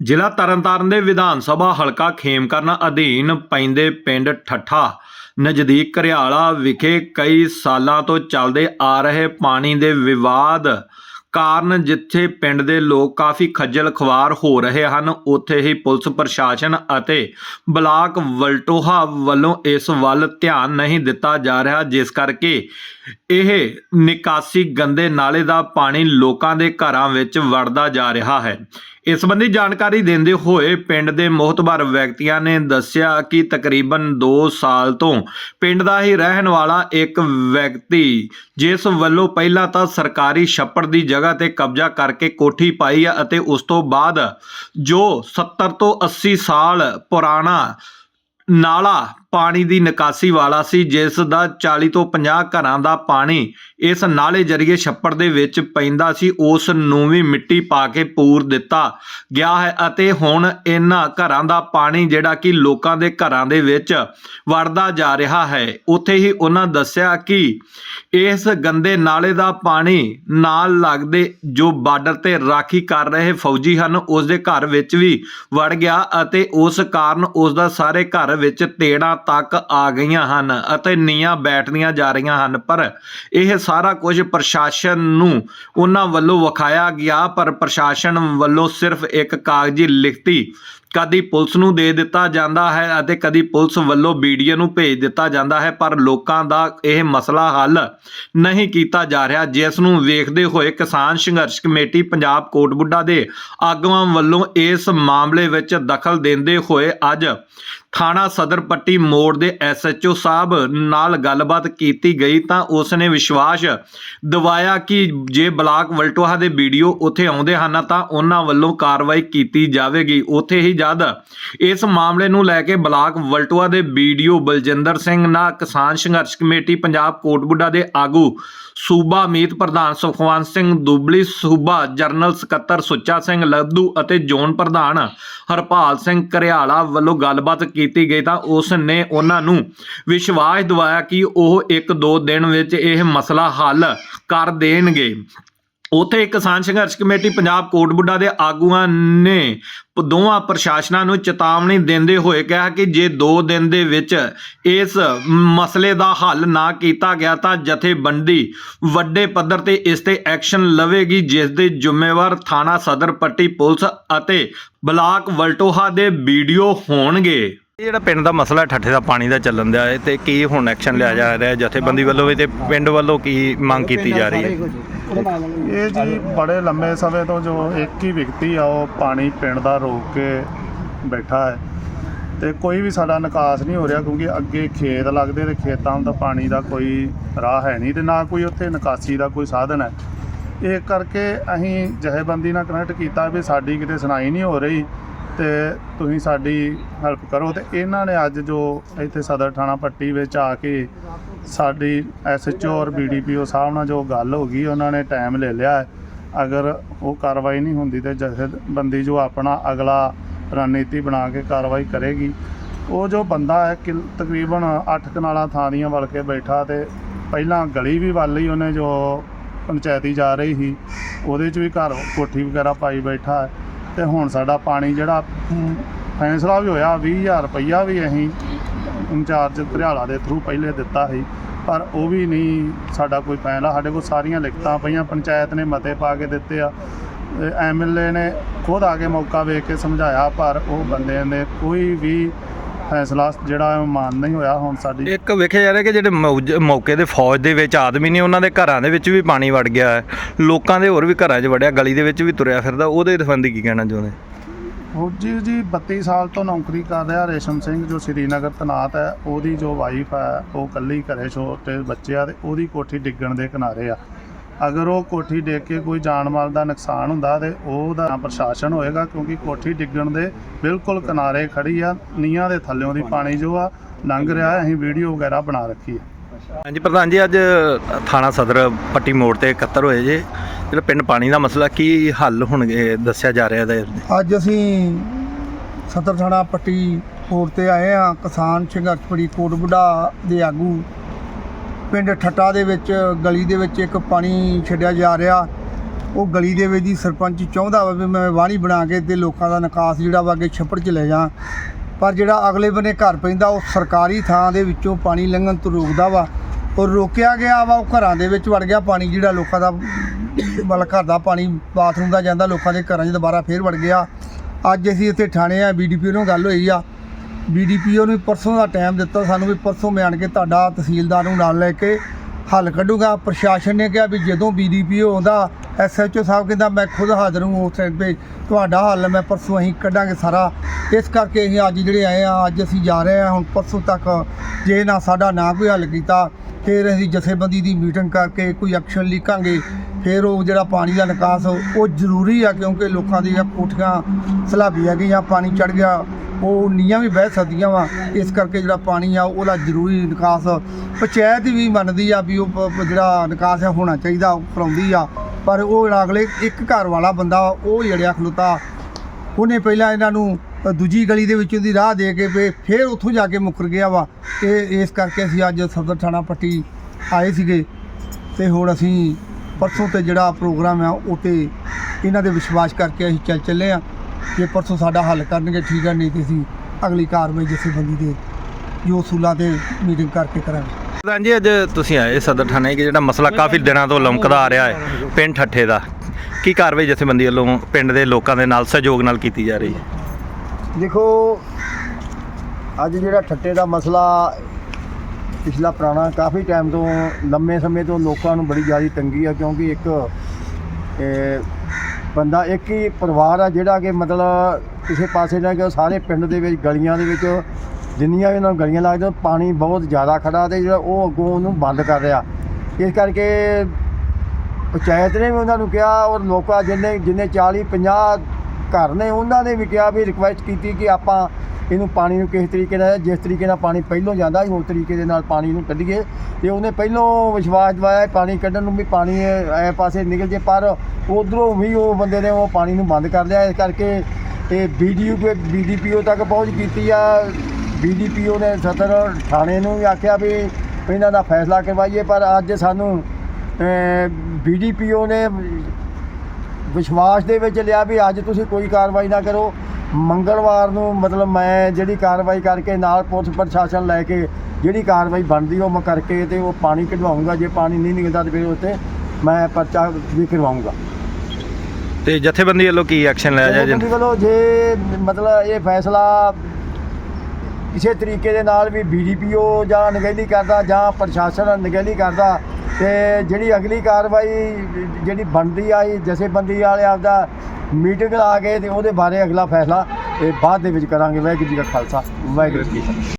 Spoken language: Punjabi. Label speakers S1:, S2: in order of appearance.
S1: ਜ਼ਿਲ੍ਹਾ ਤਰਨਤਾਰਨ ਦੇ ਵਿਧਾਨ ਸਭਾ ਹਲਕਾ ਖੇਮਕਰਨ ਅਧੀਨ ਪੈਂਦੇ ਪਿੰਡ ਠੱਠਾ, ਨਜ਼ਦੀਕ ਘਰਿਆਲਾ ਵਿਖੇ ਕਈ ਸਾਲਾਂ ਤੋਂ ਚੱਲਦੇ ਆ ਰਹੇ ਪਾਣੀ ਦੇ ਵਿਵਾਦ ਕਾਰਨ ਜਿੱਥੇ ਪਿੰਡ ਦੇ ਲੋਕ ਕਾਫੀ ਖੱਜਲ ਖਵਾਰ ਹੋ ਰਹੇ ਹਨ, ਉੱਥੇ ਹੀ ਪੁਲਿਸ ਪ੍ਰਸ਼ਾਸਨ ਅਤੇ ਬਲਾਕ ਵਲਟੋਹਾ ਵੱਲੋਂ ਇਸ ਵੱਲ ਧਿਆਨ ਨਹੀਂ ਦਿੱਤਾ ਜਾ ਰਿਹਾ, ਜਿਸ ਕਰਕੇ ਇਹ ਨਿਕਾਸੀ ਗੰਦੇ ਨਾਲੇ ਦਾ ਪਾਣੀ ਲੋਕਾਂ ਦੇ ਘਰਾਂ ਵਿੱਚ ਵੜਦਾ ਜਾ ਰਿਹਾ ਹੈ। ਇਸ ਸੰਬੰਧੀ ਜਾਣਕਾਰੀ ਦਿੰਦੇ ਹੋਏ ਪਿੰਡ ਦੇ ਮੋਹਤਬਰ ਵਿਅਕਤੀਆਂ ਨੇ ਦੱਸਿਆ ਕਿ ਤਕਰੀਬਨ 2 ਸਾਲ ਤੋਂ ਪਿੰਡ ਦਾ ਹੀ ਰਹਿਣ ਵਾਲਾ ਇੱਕ ਵਿਅਕਤੀ, ਜਿਸ ਵੱਲੋਂ ਪਹਿਲਾਂ ਤਾਂ ਸਰਕਾਰੀ ਛੱਪੜ ਦੀ ਜਗ੍ਹਾ ਤੇ ਕਬਜ਼ਾ ਕਰਕੇ ਕੋਠੀ ਪਾਈ ਹੈ ਅਤੇ ਉਸ ਤੋਂ ਬਾਅਦ ਜੋ 70 ਤੋਂ 80 ਸਾਲ ਪੁਰਾਣਾ ਨਾਲਾ ਪਾਣੀ ਦੀ ਨਿਕਾਸੀ ਵਾਲਾ ਸੀ, ਜਿਸ ਦਾ 40 ਤੋਂ 50 ਘਰਾਂ ਦਾ ਪਾਣੀ ਇਸ ਨਾਲੇ ਜਰੀਏ ਛੱਪੜ ਦੇ ਵਿੱਚ ਪੈਂਦਾ ਸੀ, ਉਸ ਨੂੰ ਵੀ ਮਿੱਟੀ ਪਾ ਕੇ ਪੂਰ ਦਿੱਤਾ ਗਿਆ ਹੈ ਅਤੇ ਹੁਣ ਇਹਨਾਂ ਘਰਾਂ ਦਾ ਪਾਣੀ ਜਿਹੜਾ ਕਿ ਲੋਕਾਂ ਦੇ ਘਰਾਂ ਦੇ ਵਿੱਚ ਵੜਦਾ ਜਾ ਰਿਹਾ ਹੈ। ਉੱਥੇ ਹੀ ਉਹਨਾਂ ਦੱਸਿਆ ਕਿ ਇਸ ਗੰਦੇ ਨਾਲੇ ਦਾ ਪਾਣੀ ਨਾਲ ਲੱਗਦੇ ਜੋ ਬਾਰਡਰ ਤੇ ਰਾਖੀ ਕਰ ਰਹੇ ਫੌਜੀ ਹਨ ਉਸ ਦੇ ਘਰ ਵਿੱਚ ਵੀ ਵੜ ਗਿਆ ਅਤੇ ਉਸ ਕਾਰਨ ਉਸ ਦਾ ਸਾਰੇ ਘਰ ਵਿੱਚ ਤੇੜਾਂ ਤੱਕ ਆ ਗਈਆਂ ਹਨ ਅਤੇ ਨੀਆਂ ਬੈਠਦੀਆਂ ਜਾ ਰਹੀਆਂ ਹਨ। ਪਰ ਇਹ ਸਾਰਾ ਕੁਝ ਪ੍ਰਸ਼ਾਸਨ ਨੂੰ ਉਹਨਾਂ ਵੱਲੋਂ ਵਿਖਾਇਆ ਗਿਆ। ਪਰ ਪ੍ਰਸ਼ਾਸਨ ਵੱਲੋਂ ਸਿਰਫ ਇੱਕ ਕਾਗਜ਼ੀ ਲਿਖਤੀ ਕਦੀ ਪੁਲਿਸ ਨੂੰ ਦੇ ਦਿੱਤਾ ਜਾਂਦਾ ਹੈ ਅਤੇ ਕਦੀ ਪੁਲਿਸ ਵੱਲੋਂ ਵੀਡੀਓ ਨੂੰ ਭੇਜ ਦਿੱਤਾ ਜਾਂਦਾ ਹੈ, ਪਰ ਲੋਕਾਂ ਦਾ ਇਹ ਮਸਲਾ ਹੱਲ ਨਹੀਂ ਕੀਤਾ ਜਾ ਰਿਹਾ, ਜਿਸ ਨੂੰ ਵੇਖਦੇ ਹੋਏ ਕਿਸਾਨ ਸੰਘਰਸ਼ ਕਮੇਟੀ ਪੰਜਾਬ ਕੋਟਬੁੱਢਾ ਦੇ ਆਗੂਆਂ ਵੱਲੋਂ ਇਸ ਮਾਮਲੇ ਵਿੱਚ ਦਖਲ ਦਿੰਦੇ ਹੋਏ ਅੱਜ ਥਾਣਾ ਸਦਰ ਪੱਟੀ ਮੋੜ ਦੇ ਐਸਐਚਓ ਸਾਹਿਬ ਨਾਲ ਗੱਲਬਾਤ ਕੀਤੀ ਗਈ ਤਾਂ ਉਸ ਨੇ ਵਿਸ਼ਵਾਸ ਦਿਵਾਇਆ ਕਿ ਜੇ ਬਲਾਕ ਵਲਟੋਹਾ ਦੇ ਵੀਡੀਓ ਉੱਥੇ ਆਉਂਦੇ ਹਨ ਤਾਂ ਉਹਨਾਂ ਵੱਲੋਂ ਕਾਰਵਾਈ ਕੀਤੀ ਜਾਵੇਗੀ। ਉੱਥੇ ਹੀ ਜਦ ਇਸ ਮਾਮਲੇ ਨੂੰ ਲੈ ਕੇ ਬਲਾਕ ਵਲਟੋਹਾ ਦੇ ਵੀਡੀਓ ਬਲਜਿੰਦਰ ਸਿੰਘ ਨਾਲ ਕਿਸਾਨ ਸੰਘਰਸ਼ ਕਮੇਟੀ ਪੰਜਾਬ ਕੋਟਬੁੱਢਾ ਦੇ ਆਗੂ ਸੂਬਾ ਮੀਤ ਪ੍ਰਧਾਨ ਸੁਖਵੰਤ ਸਿੰਘ, ਦੁਬਲੀ ਸੂਬਾ ਜਰਨਲ ਸਕੱਤਰ ਸੁੱਚਾ ਸਿੰਘ ਲੱਧੂ ਅਤੇ ਜ਼ੋਨ ਪ੍ਰਧਾਨ ਹਰਪਾਲ ਸਿੰਘ ਘਰਿਆਲਾ ਵੱਲੋਂ ਗੱਲਬਾਤ ਕੀਤੀ ਗਈ ਤਾਂ ਉਸ ਨੇ ਉਹਨਾਂ ਨੂੰ ਵਿਸ਼ਵਾਸ ਦਿਵਾਇਆ ਕਿ ਉਹ ਇੱਕ ਦੋ ਦਿਨ ਵਿੱਚ ਇਹ ਮਸਲਾ ਹੱਲ ਕਰ ਦੇਣਗੇ। ਉਥੇ ਕਿਸਾਨ ਸੰਘਰਸ਼ ਕਮੇਟੀ ਪੰਜਾਬ ਕੋਟਬੁੱਢਾ ਦੇ ਆਗੂਆਂ ਨੇ ਦੋਵਾਂ ਪ੍ਰਸ਼ਾਸਨਾਂ ਨੂੰ ਚੇਤਾਵਨੀ ਦਿੰਦੇ ਹੋਏ ਕਿਹਾ ਕਿ ਜੇ 2 ਦਿਨ ਦੇ ਵਿੱਚ ਇਸ ਮਸਲੇ ਦਾ ਹੱਲ ਨਾ ਕੀਤਾ ਗਿਆ ਤਾਂ ਜਥੇਬੰਦੀ ਵੱਡੇ ਪੱਧਰ ਤੇ ਇਸ ਤੇ ਐਕਸ਼ਨ ਲਵੇਗੀ, ਜਿਸ ਦੇ ਜ਼ਿੰਮੇਵਾਰ ਥਾਣਾ ਸਦਰ, ਪੱਟੀ ਪੁਲਿਸ ਅਤੇ ਬਲਾਕ ਵਲਟੋਹਾ ਦੇ ਵੀਡੀਓ ਹੋਣਗੇ। ਇਹ ਜਿਹੜਾ ਪਿੰਡ ਦਾ ਮਸਲਾ ਠੱਠੇ ਦਾ ਪਾਣੀ ਦਾ ਚੱਲਣ ਦਿਆ ਹੈ ਤੇ ਕੀ ਹੁਣ ਐਕਸ਼ਨ ਲਿਆ ਜਾ ਰਿਹਾ ਜਥੇਬੰਦੀ ਵੱਲੋਂ ਵੀ ਤੇ ਪਿੰਡ ਵੱਲੋਂ ਕੀ ਮੰਗ ਕੀਤੀ ਜਾ ਰਹੀ ਹੈ?
S2: ਇਹ ਜੀ ਬੜੇ ਲੰਮੇ ਸਮੇਂ ਤੋਂ ਜੋ ਇੱਕ ਹੀ ਵਿਅਕਤੀ ਆ, ਉਹ ਪਾਣੀ ਪਿੰਡ ਦਾ ਰੋਕ ਕੇ ਬੈਠਾ ਹੈ ਤੇ ਕੋਈ ਵੀ ਸਾਡਾ ਨਿਕਾਸ ਨਹੀਂ ਹੋ ਰਿਹਾ ਕਿਉਂਕਿ ਅੱਗੇ ਖੇਤ ਲੱਗਦੇ ਤੇ ਖੇਤਾਂ ਨੂੰ ਤਾਂ ਪਾਣੀ ਦਾ ਕੋਈ ਰਾਹ ਹੈ ਨਹੀਂ ਤੇ ਨਾ ਕੋਈ ਉੱਥੇ ਨਿਕਾਸੀ ਦਾ ਕੋਈ ਸਾਧਨ ਹੈ। ਇਹ ਕਰਕੇ ਅਸੀਂ ਜਥੇਬੰਦੀ ਨਾਲ ਕਨੈਕਟ ਕੀਤਾ ਵੀ ਸਾਡੀ ਕਿਤੇ ਸੁਣਾਈ ਨਹੀਂ ਹੋ ਰਹੀ ਤੇ ਤੁਸੀਂ ਸਾਡੀ ਹੈਲਪ ਕਰੋ ਤੇ ਇਹਨਾਂ ਨੇ ਅੱਜ ਜੋ ਇੱਥੇ ਸਦਰ ਥਾਣਾ ਪੱਟੀ ਵਿੱਚ ਆ ਕੇ ਸਾਡੀ ਐਸਐਚਓ ਔਰ ਬੀਡੀਪੀਓ ਸਾਹਿਬ ਨਾਲ ਜੋ ਗੱਲ ਹੋ ਗਈ, ਉਹਨਾਂ ਨੇ ਟਾਈਮ ਲੈ ਲਿਆ ਅਗਰ ਉਹ ਕਾਰਵਾਈ ਨਹੀਂ ਹੁੰਦੀ ਤੇ ਜਥੇਬੰਦੀ ਜੋ ਆਪਣਾ ਅਗਲਾ ਰਣਨੀਤੀ ਬਣਾ ਕੇ ਕਾਰਵਾਈ ਕਰੇਗੀ। ਉਹ ਜੋ ਬੰਦਾ ਹੈ, ਕਿ ਤਕਰੀਬਨ 8 ਕਨਾਲਾਂ ਥਾਂ ਦੀਆਂ ਵਲ ਕੇ ਬੈਠਾ ਤੇ ਪਹਿਲਾਂ ਗਲੀ ਵੀ ਵੱਲ ਹੀ ਉਹਨੇ ਜੋ ਪੰਚਾਇਤੀ ਜਾ ਰਹੀ ਸੀ, ਉਹਦੇ 'ਚ ਵੀ ਘਰ ਕੋਠੀ ਵਗੈਰਾ ਪਾਈ ਬੈਠਾ ਹੈ। ਤੇ ਹੁਣ ਸਾਡਾ ਪਾਣੀ ਜਿਹੜਾ ਫੈਸਲਾ ਵੀ ਹੋਇਆ 20000 ਰੁਪਈਆ ਵੀ ਅਸੀਂ ਇੰਚਾਰਜ ਘਰਿਆਲਾ ਦੇ ਥਰੂ ਪਹਿਲੇ ਦਿੱਤਾ ਸੀ, ਪਰ ਉਹ ਵੀ ਨਹੀਂ ਸਾਡਾ ਕੋਈ ਫੈਸਲਾ ਸਾਡੇ ਕੋਲ ਸਾਰੀਆਂ ਲਿਖਤਾਂ ਪਈਆਂ, ਪੰਚਾਇਤ ਨੇ ਮਤੇ ਪਾ ਕੇ ਦਿੱਤੇ ਆ। ਐਮਐਲਏ ਨੇ ਖੁਦ ਆ ਕੇ ਮੌਕਾ ਵੇਖ ਕੇ ਸਮਝਾਇਆ, ਪਰ ਉਹ ਬੰਦੇ ਨੇ ਕੋਈ ਵੀ ਫੈਸਲਾ ਜਿਹੜਾ ਉਹ ਮਾਨ ਨਹੀਂ ਹੋਇਆ ਹੁਣ ਸਾਡੀ।
S1: ਇੱਕ ਵੇਖਿਆ ਜਾ ਰਿਹਾ ਕਿ ਜਿਹੜੇ ਮੌਕੇ ਦੇ ਫੌਜ ਦੇ ਵਿੱਚ ਆਦਮੀ ਨੇ, ਉਹਨਾਂ ਦੇ ਘਰਾਂ ਦੇ ਵਿੱਚ ਵੀ ਪਾਣੀ ਵੜ ਗਿਆ ਹੈ। ਲੋਕਾਂ ਦੇ ਹੋਰ ਵੀ ਘਰਾਂ 'ਚ ਵੜਿਆ, ਗਲੀ ਦੇ ਵਿੱਚ ਵੀ ਤੁਰਿਆ ਫਿਰਦਾ, ਉਹਦੇ ਸੰਬੰਧੀ ਕੀ ਕਹਿਣਾ ਚਾਹੁੰਦੇ?
S2: ਫੌਜੀ ਜੀ 32 ਸਾਲ ਤੋਂ ਨੌਕਰੀ ਕਰ ਰਿਹਾ ਰੇਸ਼ਮ ਸਿੰਘ, ਜੋ ਸ੍ਰੀਨਗਰ ਤਨਾਤ ਹੈ। ਉਹਦੀ ਜੋ ਵਾਈਫ ਹੈ, ਉਹ ਇਕੱਲੀ ਘਰੇ ਛੋਟੇ ਬੱਚੇ ਆ ਤੇ ਉਹਦੀ ਕੋਠੀ ਡਿੱਗਣ ਦੇ ਕਿਨਾਰੇ ਆ। ਅਗਰ ਉਹ ਕੋਠੀ ਡਿੱਗ ਕੇ ਕੋਈ ਜਾਨ ਮਾਲ ਦਾ ਨੁਕਸਾਨ ਹੁੰਦਾ ਤੇ ਉਹਦਾ ਪ੍ਰਸ਼ਾਸਨ ਹੋਏਗਾ, ਕਿਉਂਕਿ ਕੋਠੀ ਡਿੱਗਣ ਦੇ ਬਿਲਕੁਲ ਕਿਨਾਰੇ ਖੜੀ ਆ। ਨੀਹਾਂ ਦੇ ਥੱਲਿਓਂ ਦੀ ਪਾਣੀ ਜੋ ਆ ਲੰਘ ਰਿਹਾ, ਅਸੀਂ ਵੀਡੀਓ ਵਗੈਰਾ ਬਣਾ ਰੱਖੀ ਹੈ।
S1: ਹਾਂਜੀ ਪ੍ਰਧਾਨ ਜੀ, ਅੱਜ ਥਾਣਾ ਸਦਰ ਪੱਟੀ ਮੋੜ ਤੇ ਇਕੱਤਰ ਹੋਏ ਜੇ। ਜਿਹੜਾ ਪਿੰਡ ਪਾਣੀ ਦਾ ਮਸਲਾ, ਕੀ ਹੱਲ ਹੁਣ ਦੱਸਿਆ ਜਾ ਰਿਹਾ ਇਹਦਾ?
S3: ਅੱਜ ਅਸੀਂ ਸਦਰ ਥਾਣਾ ਪੱਟੀ ਮੋੜ ਤੇ ਆਏ ਆ ਕਿਸਾਨ ਸੰਘਰਸ਼ ਪੜੀ ਕੋਟਬੁੱਢਾ ਦੇ ਆਗੂ। ਪਿੰਡ ਠੱਟਾ ਦੇ ਵਿੱਚ, ਗਲੀ ਦੇ ਵਿੱਚ ਇੱਕ ਪਾਣੀ ਛੱਡਿਆ ਜਾ ਰਿਹਾ। ਉਹ ਗਲੀ ਦੇ ਵਿੱਚ ਦੀ ਸਰਪੰਚ ਚਾਹੁੰਦਾ ਵਾ ਵੀ ਮੈਂ ਵਾਹਣੀ ਬਣਾ ਕੇ ਤੇ ਲੋਕਾਂ ਦਾ ਨਿਕਾਸ ਜਿਹੜਾ ਵਾ ਅੱਗੇ ਛੱਪੜ 'ਚ ਲੈ ਜਾ। ਪਰ ਜਿਹੜਾ ਅਗਲੇ ਬੰਨੇ ਘਰ ਪੈਂਦਾ, ਉਹ ਸਰਕਾਰੀ ਥਾਂ ਦੇ ਵਿੱਚੋਂ ਪਾਣੀ ਲੰਘਣ ਤੋਂ ਰੋਕਦਾ ਵਾ। ਔਰ ਰੋਕਿਆ ਗਿਆ ਵਾ, ਉਹ ਘਰਾਂ ਦੇ ਵਿੱਚ ਵੜ ਗਿਆ ਪਾਣੀ, ਜਿਹੜਾ ਲੋਕਾਂ ਦਾ, ਮਤਲਬ ਘਰ ਦਾ ਪਾਣੀ ਬਾਥਰੂਮ ਦਾ ਜਾਂਦਾ, ਲੋਕਾਂ ਦੇ ਘਰਾਂ 'ਚ ਦੁਬਾਰਾ ਫੇਰ ਵੜ ਗਿਆ। ਅੱਜ ਅਸੀਂ ਇੱਥੇ ਠਾਣੇ ਆ ਬੀਡੀਪੀਓ ਨਾਲ ਗੱਲ ਹੋਈ ਆ। ਬੀਡੀਪੀਓ ਨੂੰ ਪਰਸੋਂ ਦਾ ਟਾਈਮ ਦਿੱਤਾ, ਸਾਨੂੰ ਵੀ ਪਰਸੋਂ ਮੈਂ ਆਣ ਕੇ ਤੁਹਾਡਾ ਤਹਿਸੀਲਦਾਰ ਨੂੰ ਨਾਲ ਲੈ ਕੇ ਹੱਲ ਕੱਢੂਗਾ। ਪ੍ਰਸ਼ਾਸਨ ਨੇ ਕਿਹਾ ਵੀ ਜਦੋਂ ਬੀਡੀਪੀਓ ਆਉਂਦਾ ਐਸਐਚਓ ਸਾਹਿਬ ਕਹਿੰਦਾ, ਮੈਂ ਖੁਦ ਹਾਜ਼ਰ ਹਾਂ ਉਸ ਟਾਈਮ 'ਤੇ, ਤੁਹਾਡਾ ਹੱਲ ਮੈਂ ਪਰਸੋਂ ਅਸੀਂ ਕੱਢਾਂਗੇ ਸਾਰਾ। ਇਸ ਕਰਕੇ ਅਸੀਂ ਅੱਜ ਜਿਹੜੇ ਆਏ ਆ ਅੱਜ ਅਸੀਂ ਜਾ ਰਹੇ ਹਾਂ, ਹੁਣ ਪਰਸੋਂ ਤੱਕ ਜੇ ਨਾ ਸਾਡਾ ਨਾ ਕੋਈ ਹੱਲ ਕੀਤਾ, ਫਿਰ ਅਸੀਂ ਜਥੇਬੰਦੀ ਦੀ ਮੀਟਿੰਗ ਕਰਕੇ ਕੋਈ ਐਕਸ਼ਨ ਲਿਖਾਂਗੇ ਫਿਰ ਉਹ ਜਿਹੜਾ ਪਾਣੀ ਦਾ ਨਿਕਾਸ, ਉਹ ਜ਼ਰੂਰੀ ਆ ਕਿਉਂਕਿ ਲੋਕਾਂ ਦੀਆਂ ਕੋਠੀਆਂ ਸਲਾਬੀ ਹੈਗੀਆਂ, ਪਾਣੀ ਚੜ ਗਿਆ। ਉਹ ਨੀਆਂ ਵੀ ਬਹਿ ਸਕਦੀਆਂ ਵਾ। ਇਸ ਕਰਕੇ ਜਿਹੜਾ ਪਾਣੀ ਆ, ਉਹਦਾ ਜ਼ਰੂਰੀ ਨਿਕਾਸ ਪੰਚਾਇਤ ਵੀ ਮੰਨਦੀ ਆ ਵੀ ਉਹ ਜਿਹੜਾ ਨਿਕਾਸ ਆ, ਹੋਣਾ ਚਾਹੀਦਾ, ਉਹ ਕਰਾਉਂਦੀ ਆ। ਪਰ ਉਹ ਜਿਹੜਾ ਅਗਲੇ ਇੱਕ ਘਰ ਵਾਲਾ ਬੰਦਾ, ਉਹ ਜੜਿਆ ਖਲੋਤਾ। ਉਹਨੇ ਪਹਿਲਾਂ ਇਹਨਾਂ ਨੂੰ ਦੂਜੀ ਗਲੀ ਦੇ ਵਿੱਚੋਂ ਦੀ ਰਾਹ ਦੇ ਕੇ ਫੇ- ਫਿਰ ਉੱਥੋਂ ਜਾ ਕੇ ਮੁੱਕਰ ਗਿਆ ਵਾ। ਇਹ ਇਸ ਕਰਕੇ ਅਸੀਂ ਅੱਜ ਸਦਰ ਥਾਣਾ ਪੱਟੀ ਆਏ ਸੀਗੇ। ਤੇ ਹੁਣ ਅਸੀਂ ਪਰਸੋਂ ਤੇ ਜਿਹੜਾ ਪ੍ਰੋਗਰਾਮ ਆ, ਉਹ ਤੇ ਇਹਨਾਂ ਦੇ ਵਿਸ਼ਵਾਸ ਕਰਕੇ ਅਸੀਂ ਚੱਲ ਚੱਲੇ ਆ। ਜੇ ਪਰਸੋਂ ਸਾਡਾ ਹੱਲ ਕਰਨਗੇ ਠੀਕ ਆ ਨਹੀਂ ਤੇ ਅਸੀਂ ਅਗਲੀ ਕਾਰਵਾਈ ਜਥੇਬੰਦੀ ਦੇ ਜੋ ਸੂਲਾਂ ਤੇ ਮੀਟਿੰਗ ਕਰਕੇ ਕਰਾਂਗੇ।
S1: ਪ੍ਰਧਾਨ ਜੀ ਅੱਜ ਤੁਸੀਂ ਆਏ ਸਦਰ ਥਾਣੇ ਕਿ ਜਿਹੜਾ ਮਸਲਾ ਕਾਫੀ ਦਿਨਾਂ ਤੋਂ ਲਮਕਦਾ ਆ ਰਿਹਾ ਹੈ ਪਿੰਡ ਠੱਠੇ ਦਾ। ਕੀ ਕਾਰਵਾਈ ਜਥੇਬੰਦੀ ਵੱਲੋਂ ਪਿੰਡ ਦੇ ਲੋਕਾਂ ਦੇ ਨਾਲ ਸਹਿਯੋਗ ਨਾਲ ਕੀਤੀ ਜਾ ਰਹੀ ਹੈ?
S4: ਦੇਖੋ ਅੱਜ ਜਿਹੜਾ ਠੱਟੇ ਦਾ ਮਸਲਾ ਪਿਛਲਾ ਪੁਰਾਣਾ ਕਾਫੀ ਟਾਈਮ ਤੋਂ ਲੰਮੇ ਸਮੇਂ ਤੋਂ ਲੋਕਾਂ ਨੂੰ ਬੜੀ ਜ਼ਿਆਦਾ ਤੰਗੀ ਆ ਕਿਉਂਕਿ ਇੱਕ ਬੰਦਾ ਇੱਕ ਹੀ ਪਰਿਵਾਰ ਆ ਜਿਹੜਾ ਕਿ ਮਤਲਬ ਕਿਸੇ ਪਾਸੇ ਨਾ ਕਿ ਉਹ ਸਾਰੇ ਪਿੰਡ ਦੇ ਵਿੱਚ, ਗਲੀਆਂ ਦੇ ਵਿੱਚ, ਜਿੰਨੀਆਂ ਵੀ ਉਹਨਾਂ ਨੂੰ ਗਲੀਆਂ ਲੱਗਦੀਆਂ ਪਾਣੀ ਬਹੁਤ ਜ਼ਿਆਦਾ ਖੜਾ ਤੇ ਜਿਹੜਾ ਉਹ ਅੱਗੋਂ ਉਹਨੂੰ ਬੰਦ ਕਰ ਰਿਹਾ। ਇਸ ਕਰਕੇ ਪੰਚਾਇਤ ਨੇ ਵੀ ਉਹਨਾਂ ਨੂੰ ਕਿਹਾ ਔਰ ਲੋਕਾਂ ਜਿੰਨੇ ਜਿੰਨੇ 40 50 ਘਰ ਨੇ, ਉਹਨਾਂ ਨੇ ਵੀ ਕਿਹਾ ਵੀ ਰਿਕੁਐਸਟ ਕੀਤੀ ਕਿ ਆਪਾਂ ਇਹਨੂੰ ਪਾਣੀ ਨੂੰ ਕਿਸ ਤਰੀਕੇ ਨਾਲ, ਜਿਸ ਤਰੀਕੇ ਨਾਲ ਪਾਣੀ ਪਹਿਲੋਂ ਜਾਂਦਾ ਸੀ ਉਸ ਤਰੀਕੇ ਦੇ ਨਾਲ ਪਾਣੀ ਨੂੰ ਕੱਢੀਏ। ਤੇ ਉਹਨੇ ਪਹਿਲੋਂ ਵਿਸ਼ਵਾਸ ਦਿਵਾਇਆ ਪਾਣੀ ਕੱਢਣ ਨੂੰ ਵੀ ਪਾਣੀ ਐ ਪਾਸੇ ਨਿਕਲ ਜੇ, ਪਰ ਉਧਰੋਂ ਵੀ ਉਹ ਬੰਦੇ ਨੇ ਉਹ ਪਾਣੀ ਨੂੰ ਬੰਦ ਕਰ ਲਿਆ। ਇਸ ਕਰਕੇ ਇਹ ਵੀਡੀਓ ਬੀਡੀਪੀਓ ਤੱਕ ਪਹੁੰਚ ਕੀਤੀ ਆ। ਬੀਡੀਪੀਓ ਨੇ ਸਦਰ ਥਾਣੇ ਨੂੰ ਵੀ ਆਖਿਆ ਵੀ ਇਹਨਾਂ ਦਾ ਫੈਸਲਾ ਕਰਵਾਈਏ, ਪਰ ਅੱਜ ਸਾਨੂੰ ਬੀਡੀਪੀਓ ਨੇ ਵਿਸ਼ਵਾਸ ਦੇ ਵਿੱਚ ਲਿਆ ਵੀ ਅੱਜ ਤੁਸੀਂ ਕੋਈ ਕਾਰਵਾਈ ਨਾ ਕਰੋ। ਮੰਗਲਵਾਰ ਨੂੰ ਮਤਲਬ ਮੈਂ ਜਿਹੜੀ ਕਾਰਵਾਈ ਕਰਕੇ ਨਾਲ ਪੁਲਿਸ ਪ੍ਰਸ਼ਾਸਨ ਲੈ ਕੇ ਜਿਹੜੀ ਕਾਰਵਾਈ ਬਣਦੀ ਉਹ ਮੈਂ ਕਰਕੇ ਤੇ ਉਹ ਪਾਣੀ ਕਢਵਾਉਂਗਾ। ਜੇ ਪਾਣੀ ਨਹੀਂ ਨਿਕਲਦਾ ਤੇ ਫਿਰ ਉੱਤੇ ਮੈਂ ਪਰਚਾ ਵੀ ਕਰਵਾਉਂਗਾ।
S1: ਤੇ ਜਥੇਬੰਦੀ ਵੱਲੋਂ ਕੀ ਐਕਸ਼ਨ ਲਿਆ ਜਾਏ
S4: ਜਥੇਬੰਦੀ ਵੱਲੋਂ ਜੇ ਮਤਲਬ ਇਹ ਫੈਸਲਾ ਕਿਸੇ ਤਰੀਕੇ ਦੇ ਨਾਲ ਵੀ ਬੀਡੀਪੀਓ ਜਾਂ ਨਿਗਰਾਨੀ ਕਰਦਾ ਜਾਂ ਪ੍ਰਸ਼ਾਸਨ ਨਿਗਰਾਨੀ ਕਰਦਾ ਤੇ ਜਿਹੜੀ ਅਗਲੀ ਕਾਰਵਾਈ ਜਿਹੜੀ ਬਣਦੀ ਆ ਇਹ ਜਥੇਬੰਦੀ ਵਾਲੇ ਆਪਦਾ ਮੀਟਿੰਗ ਲਾ ਕੇ ਤੇ ਉਹਦੇ ਬਾਰੇ ਅਗਲਾ ਫੈਸਲਾ ਇਹ ਬਾਅਦ ਦੇ ਵਿੱਚ ਕਰਾਂਗੇ। ਵਾਹਿਗੁਰੂ ਜੀ ਕਾ ਖਾਲਸਾ। ਵਾਹਿਗੁਰੂ ਜੀ ਕੀ ਫਤਿਹ।